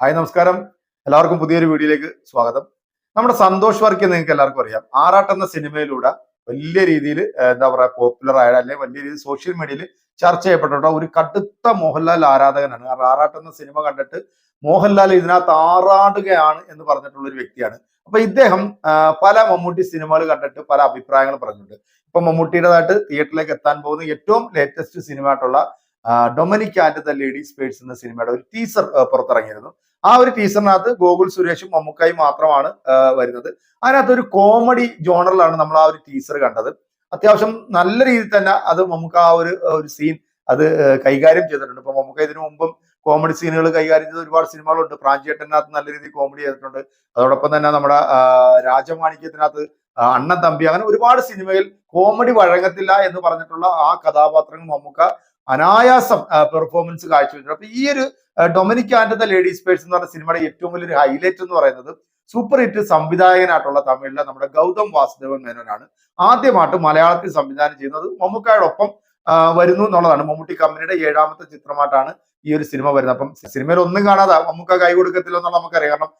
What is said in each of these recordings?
Hi നമസ്കാരം. എല്ലാവർക്കും പുതിയൊരു വീഡിയോയിലേക്ക് സ്വാഗതം. നമ്മുടെ സന്തോഷ് വർക്കി നിങ്ങൾക്ക് എല്ലാവർക്കും അറിയാം. ആറാട്ട് എന്ന സിനിമയിലൂടെ വലിയ രീതിയിൽ എന്താ പറയുക പോപ്പുലർ ആയ അല്ലെങ്കിൽ വലിയ രീതിയിൽ സോഷ്യൽ മീഡിയയിൽ ചർച്ച ചെയ്യപ്പെട്ട ഒരു കടുത്ത മോഹൻലാൽ ആരാധകനാണ്. കാരണം ആറാട്ട് എന്ന സിനിമ കണ്ടിട്ട് മോഹൻലാൽ ഇതിനകത്ത് ആറാടുകയാണ് എന്ന് പറഞ്ഞിട്ടുള്ള ഒരു വ്യക്തിയാണ്. അപ്പൊ ഇദ്ദേഹം പല മമ്മൂട്ടി സിനിമകൾ കണ്ടിട്ട് പല അഭിപ്രായങ്ങൾ പറഞ്ഞിട്ടുണ്ട്. ഇപ്പൊ മമ്മൂട്ടിയുടേതായിട്ട് തിയേറ്ററിലേക്ക് എത്താൻ പോകുന്ന ഏറ്റവും ലേറ്റസ്റ്റ് സിനിമ ആയിട്ടുള്ള Dominic and the ladies purse എന്ന സിനിമയുടെ ഒരു ടീസർ പുറത്തിറങ്ങിയിരുന്നു. ആ ഒരു ടീസറിനകത്ത് ഗോകുൽ സുരേഷും മമ്മൂക്കായും മാത്രമാണ് വരുന്നത്. അതിനകത്ത് ഒരു കോമഡി ജോണറിലാണ് നമ്മൾ ആ ഒരു ടീസർ കണ്ടത്. അത്യാവശ്യം നല്ല രീതിയിൽ തന്നെ അത് മമ്മൂക്ക ആ ഒരു ഒരു സീൻ അത് കൈകാര്യം ചെയ്തിട്ടുണ്ട്. ഇപ്പൊ മമ്മൂക്ക ഇതിനു മുമ്പും കോമഡി സീനുകൾ കൈകാര്യം ചെയ്ത ഒരുപാട് സിനിമകളുണ്ട്. പ്രാഞ്ചേട്ടനകത്ത് നല്ല രീതിയിൽ കോമഡി ചെയ്തിട്ടുണ്ട്. അതോടൊപ്പം തന്നെ നമ്മുടെ രാജമാണിക്യത്തിനകത്ത് അണ്ണൻ തമ്പി അങ്ങനെ ഒരുപാട് സിനിമയിൽ കോമഡി വഴങ്ങത്തില്ല എന്ന് പറഞ്ഞിട്ടുള്ള ആ കഥാപാത്രങ്ങൾ മമ്മൂക്ക അനായാസം പെർഫോമൻസ് കാഴ്ചവെച്ചിട്ടുണ്ട്. അപ്പൊ ഈ ഒരു Dominic and the ladies purse എന്ന് പറഞ്ഞ സിനിമയുടെ ഏറ്റവും വലിയൊരു ഹൈലൈറ്റ് എന്ന് പറയുന്നത് സൂപ്പർ ഹിറ്റ് സംവിധായകനായിട്ടുള്ള തമിഴിലെ നമ്മുടെ ഗൗതം വാസുദേവൻ മേനോനാണ്. ആദ്യമായിട്ട് മലയാളത്തിൽ സംവിധാനം ചെയ്യുന്നത് മമ്മൂക്കായോടൊപ്പം വരുന്നു എന്നുള്ളതാണ്. മമ്മൂട്ടി കമ്പനിയുടെ ഏഴാമത്തെ ചിത്രമായിട്ടാണ് ഈ ഒരു സിനിമ വരുന്നത്. അപ്പം സിനിമയിൽ ഒന്നും കാണാതെ മമ്മൂക്ക കൈ കൊടുക്കത്തില്ല എന്നുള്ള നമുക്കറിയാം. കാരണം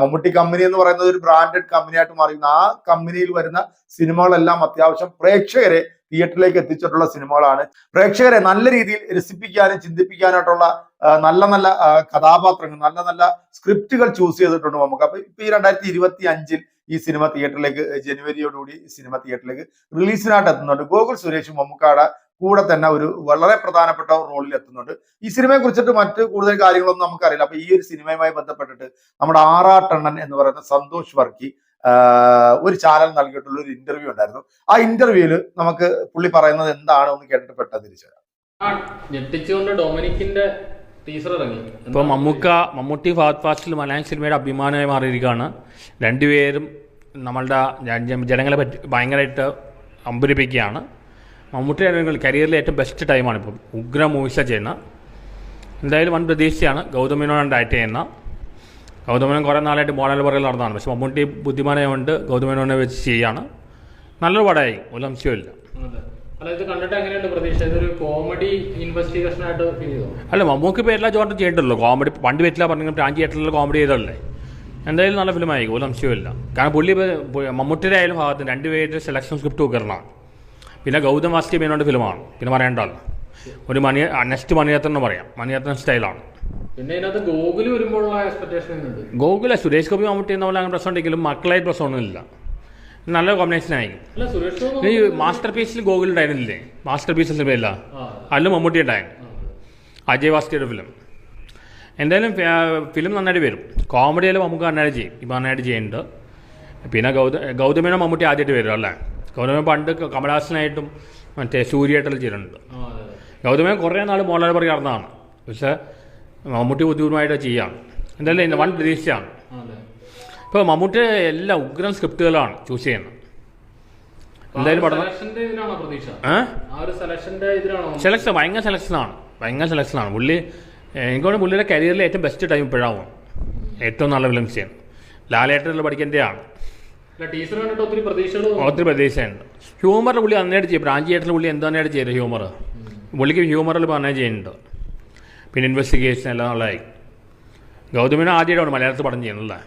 മമ്മൂട്ടി കമ്പനി എന്ന് പറയുന്നത് ഒരു ബ്രാൻഡഡ് കമ്പനിയായിട്ട് മാറിയിരുന്നു ആ കമ്പനിയിൽ വരുന്ന സിനിമകളെല്ലാം അത്യാവശ്യം പ്രേക്ഷകരെ തിയേറ്ററിലേക്ക് എത്തിച്ചിട്ടുള്ള സിനിമകളാണ്. പ്രേക്ഷകരെ നല്ല രീതിയിൽ രസിപ്പിക്കാനും ചിന്തിപ്പിക്കാനായിട്ടുള്ള നല്ല നല്ല കഥാപാത്രങ്ങൾ നല്ല നല്ല സ്ക്രിപ്റ്റുകൾ ചൂസ് ചെയ്തിട്ടുണ്ട് നമുക്ക്. അപ്പൊ ഇപ്പൊ ഈ രണ്ടായിരത്തി ഇരുപത്തി അഞ്ചിൽ ഈ സിനിമ തിയേറ്ററിലേക്ക് ജനുവരിയോടുകൂടി സിനിമ തിയേറ്ററിലേക്ക് റിലീസിനായിട്ട് എത്തുന്നുണ്ട്. ഗോകുൽ സുരേഷ് മമ്മൂക്കാടെ കൂടെ തന്നെ ഒരു വളരെ പ്രധാനപ്പെട്ട റോളിൽ എത്തുന്നുണ്ട്. ഈ സിനിമയെ കുറിച്ചിട്ട് മറ്റ് കൂടുതൽ കാര്യങ്ങളൊന്നും നമുക്കറിയില്ല. അപ്പൊ ഈ ഒരു സിനിമയുമായി ബന്ധപ്പെട്ടിട്ട് നമ്മുടെ ആറാട്ടണ്ണൻ എന്ന് പറയുന്ന സന്തോഷ് വർക്കി ഒരു ചാനൽ നൽകിയിട്ടുള്ള ഒരു ഇന്റർവ്യൂ ഉണ്ടായിരുന്നു. ആ ഇന്റർവ്യൂവിൽ നമുക്ക് പുള്ളി പറയുന്നത് എന്താണ് ഒന്ന് കേട്ടിട്ട് പെട്ടെന്ന് തിരിച്ചു ഞെട്ടിച്ചുകൊണ്ട് ഡൊമിനിക്കിന്റെ ടീസർ ഇറങ്ങി. ഇപ്പോൾ മമ്മൂക്ക മമ്മൂട്ടി ഫാസ്റ്റ് ഫാസ്റ്റിൽ മലയാളം സിനിമയുടെ അഭിമാനമായി മാറിയിരിക്കുകയാണ്. രണ്ടുപേരും നമ്മളുടെ ജനങ്ങളെ പറ്റി ഭയങ്കരമായിട്ട് അമ്പരിപ്പിക്കുകയാണ്. മമ്മൂട്ടി കരിയറിലെ ഏറ്റവും ബെസ്റ്റ് ടൈമാണ് ഇപ്പം. ഉഗ്ര മൂവിസ ചെയ്യുന്നത്. എന്തായാലും വൻ പ്രതീക്ഷയാണ് ഗൗതമിനോടാണ് ഡയറ്റ് ചെയ്യുന്ന ഗൗതമനൻ കുറേ നാളായിട്ട് മോഡൽ പറയൽ നടന്നതാണ്. പക്ഷെ മമ്മൂട്ടി ബുദ്ധിമാനായതുകൊണ്ട് ഗൗതമനെ വെച്ച് ചെയ്യാണ്. നല്ലൊരു പടമായി. ഒരു സംശയമില്ല അല്ല മമ്മൂക്ക് ഇപ്പോൾ എല്ലാ ജോണ്ടും ചെയ്തിട്ടുള്ളൂ. കോമഡി പണ്ട് പറ്റില്ല പറഞ്ഞെങ്കിൽ പ്രാഞ്ചി ആയിട്ടുള്ള കോമഡി ചെയ്തല്ലേ എന്തായാലും നല്ല ഫിലിമായി. ഒരു സംശയമില്ല കാരണം പുള്ളി മമ്മൂട്ടിയുടെ ആയാലും ഭാഗത്ത് രണ്ടുപേരുടെ സെലക്ഷൻ സ്ക്രിപ്റ്റ് ഉയർന്നാണ് പിന്നെ ഗൗതം വാസ്തി മേനോന്റെ ഫിലിമാണ്. പിന്നെ പറയേണ്ടല്ലോ ഒരു മണി നെക്സ്റ്റ് മണിയത്തൻ എന്ന് പറയാം. മണിയത്തൻ സ്റ്റൈലാണ് പിന്നെ ഇതിനകത്ത് ഗോകുൽ വരുമ്പോഴുള്ള എക്സ്പെക്ടേഷൻ ഉണ്ട് ഗോകുല സുരേഷ് ഗോപി മമ്മൂട്ടി എന്ന പോലെ അങ്ങനെ പ്രശ്നം ഉണ്ടെങ്കിലും മക്കളായിട്ട് പ്രശ്നമൊന്നുമില്ല. നല്ല കോമ്പിനേഷൻ ആയി അല്ല സുരേഷ് ഗോപി ഈ മാസ്റ്റർ പീസിൽ ഗോകുൽ ഉണ്ടായിരുന്നില്ലേ? മാസ്റ്റർ പീസ് സിനിമയില്ല അതിൽ മമ്മൂട്ടി ഉണ്ടായിരുന്നു. അജയ് വാസ്തിയുടെ ഫിലിം എന്തായാലും ഫിലിം നന്നായിട്ട് വരും. കോമഡിയെല്ലാം നമുക്ക് നന്നായിട്ട് ചെയ്യും. ഇപ്പം നന്നായിട്ട് ചെയ്യുന്നുണ്ട് പിന്നെ ഗൗത ഗൗതമേനോ മമ്മൂട്ടി ആദ്യമായിട്ട് വരും അല്ലേ? ഗൗതമേനോ പണ്ട് കമലഹാസനായിട്ടും മറ്റേ സൂര്യയായിട്ടുള്ള ചെയ്തിട്ടുണ്ട്. ഗൗതമേനോ കുറേ നാൾ മോളാൽ പറയും നടന്നതാണ്. പക്ഷേ മമ്മൂട്ടി ബുദ്ധിപൂർവമായിട്ട് ചെയ്യാം. എന്തായാലും ഇന്ന് വൺ പ്രതീക്ഷയാണ്. ഇപ്പോൾ മമ്മൂട്ടി എല്ലാ ഉഗ്രൻ സ്ക്രിപ്റ്റുകളാണ് ചൂസ് ചെയ്യുന്നത്. എന്തായാലും പഠനം സെലക്ഷൻ ഭയങ്കര സെലക്ഷനാണ് ഭയങ്കര സെലക്ഷനാണ് പുള്ളി എനിക്കോട് പുള്ളിയുടെ കരിയറിലെ ഏറ്റവും ബെസ്റ്റ് ടൈം ഇപ്പോഴാവും. ഏറ്റവും നല്ല ഫിലിംസ് ചെയ്യണം ലാലേട്ടനിൽ പഠിക്കേണ്ടതാണ് ഒത്തിരി പ്രതീക്ഷയുണ്ട്. ഹ്യൂമറിൽ പുള്ളി നന്നായിട്ട് ചെയ്യും. ബ്രാഞ്ചിയേട്ടനിൽ പുള്ളി എന്ത് നന്നായിട്ട് ചെയ്തത് ഹ്യൂമർ പുള്ളിക്ക് ഹ്യൂമറിൽ പറഞ്ഞാൽ ചെയ്യുന്നുണ്ട്. പിന്നെ ഇൻവെസ്റ്റിഗേഷൻ എല്ലാം നല്ലതായി. ഗൗതമിന് ആദ്യമായിട്ടാണ് മലയാളത്തിൽ പഠനം ചെയ്യുന്നത്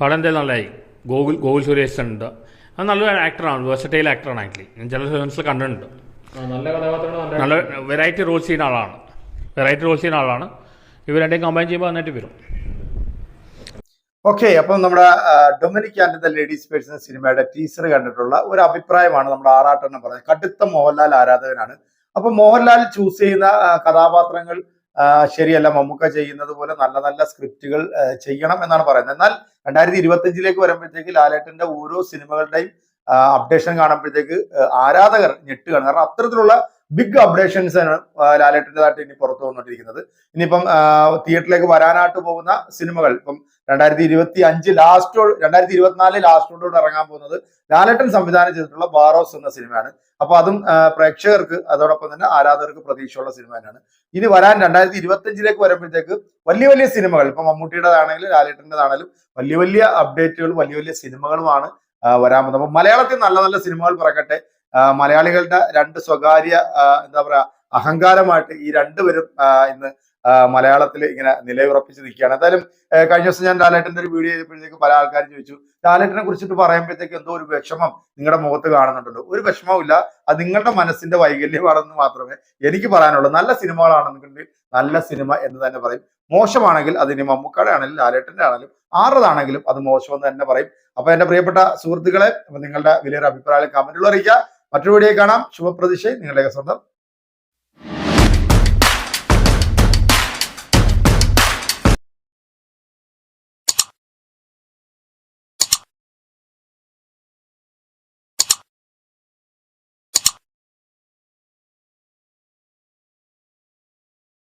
പടം എന്തായാലും നല്ലതായി. ഗോകുൽ ഗോകുൽ സുരേഷ് ഉണ്ട്. അത് നല്ലൊരു ആക്ടറാണ് വേഴ്സറ്റൈൽ ആക്ടറാണ് ആക്ച്വലി ഞാൻ ചില ഫിലിംസിൽ കണ്ടിട്ടുണ്ട്. നല്ല വെറൈറ്റി റോൾ ചെയ്യുന്ന ആളാണ്. വെറൈറ്റി റോൾ ചെയ്യുന്ന ആളാണ്. ഇവർ രണ്ടേയും കമ്പൈൻ ചെയ്യുമ്പോൾ നന്നായിട്ട് വരും. ഓക്കെ അപ്പം നമ്മുടെ Dominic and the ladies person സിനിമയുടെ ടീസർ കണ്ടിട്ടുള്ള ഒരു അഭിപ്രായമാണ് നമ്മുടെ ആറാട്ടെണ്ണം പറഞ്ഞത് കടുത്ത മോഹൻലാൽ ആരാധകനാണ്. അപ്പൊ മോഹൻലാൽ ചൂസ് ചെയ്യുന്ന കഥാപാത്രങ്ങൾ ശരിയല്ല മമ്മൂക്ക ചെയ്യുന്നത് പോലെ നല്ല നല്ല സ്ക്രിപ്റ്റുകൾ ചെയ്യണം എന്നാണ് പറയുന്നത്. എന്നാൽ രണ്ടായിരത്തി ഇരുപത്തി അഞ്ചിലേക്ക് വരുമ്പോഴത്തേക്ക് ലാലേട്ടന്റെ ഓരോ സിനിമകളുടെയും അപ്ഡേഷൻ കാണുമ്പോഴത്തേക്ക് ആരാധകർ ഞെട്ടുകയാണ്. കാരണം അത്തരത്തിലുള്ള ബിഗ് അപ്ഡേഷൻസ് ആണ് ലാലേട്ടന്റെതായിട്ട് ഇനി പുറത്തു വന്നിട്ടിരിക്കുന്നത് ഇനിയിപ്പം തിയേറ്ററിലേക്ക് വരാനായിട്ട് പോകുന്ന സിനിമകൾ ഇപ്പം രണ്ടായിരത്തി ഇരുപത്തി അഞ്ച് ലാസ്റ്റോ രണ്ടായിരത്തി ഇരുപത്തിനാല് ലാസ്റ്റോടുകൂടെ ഇറങ്ങാൻ പോകുന്നത് ലാലേട്ടൻ സംവിധാനം ചെയ്തിട്ടുള്ള ബാറോസ് എന്ന സിനിമയാണ്. അപ്പൊ അതും പ്രേക്ഷകർക്ക് അതോടൊപ്പം തന്നെ ആരാധകർക്ക് പ്രതീക്ഷയുള്ള സിനിമ തന്നെയാണ്. ഇനി വരാൻ രണ്ടായിരത്തി ഇരുപത്തി അഞ്ചിലേക്ക് വരുമ്പോഴത്തേക്ക് വലിയ വലിയ സിനിമകൾ ഇപ്പൊ മമ്മൂട്ടിയുടേതാണെങ്കിലും ലാലേട്ടന്റെതാണെങ്കിലും വലിയ വലിയ അപ്ഡേറ്റുകളും വലിയ വലിയ സിനിമകളുമാണ് വരാൻ പോകുന്നത്. അപ്പൊ മലയാളത്തിൽ നല്ല നല്ല സിനിമകൾ പിറക്കട്ടെ മലയാളികളുടെ രണ്ട് സ്വകാര്യ എന്താ പറയാ അഹങ്കാരമായിട്ട് ഈ രണ്ടുപേരും ഇന്ന് മലയാളത്തിൽ ഇങ്ങനെ നിലയുറപ്പിച്ച് നിൽക്കുകയാണ്. എന്തായാലും കഴിഞ്ഞ ദിവസം ഞാൻ ലാലേട്ടന്റെ ഒരു വീഡിയോ ചെയ്തപ്പോഴത്തേക്ക് പല ആൾക്കാരും ചോദിച്ചു ലാലേട്ടനെ കുറിച്ചിട്ട് പറയുമ്പോഴത്തേക്ക് എന്തോ ഒരു വിഷമം നിങ്ങളുടെ മുഖത്ത് കാണുന്നുണ്ടല്ലോ ഒരു വിഷമവും ഇല്ല അത് നിങ്ങളുടെ മനസ്സിന്റെ വൈകല്യമാണെന്ന് മാത്രമേ എനിക്ക് പറയാനുള്ളൂ. നല്ല സിനിമകളാണെന്നുണ്ടെങ്കിൽ നല്ല സിനിമ എന്ന് തന്നെ പറയും. മോശമാണെങ്കിൽ അതിന് മമ്മൂക്കയുടെ ആണെങ്കിലും ലാലേട്ടന്റെ ആണെങ്കിലും ആറതാണെങ്കിലും അത് മോശമെന്ന് തന്നെ പറയും. അപ്പൊ എന്റെ പ്രിയപ്പെട്ട സുഹൃത്തുക്കളെ നിങ്ങളുടെ വലിയൊരു അഭിപ്രായം കമന്റുകൾ അറിയിക്കുക. മറ്റൊരു വീഡിയോ കാണാം. ശുഭപ്രതീക്ഷ. നിങ്ങളുടെ സ്വന്തം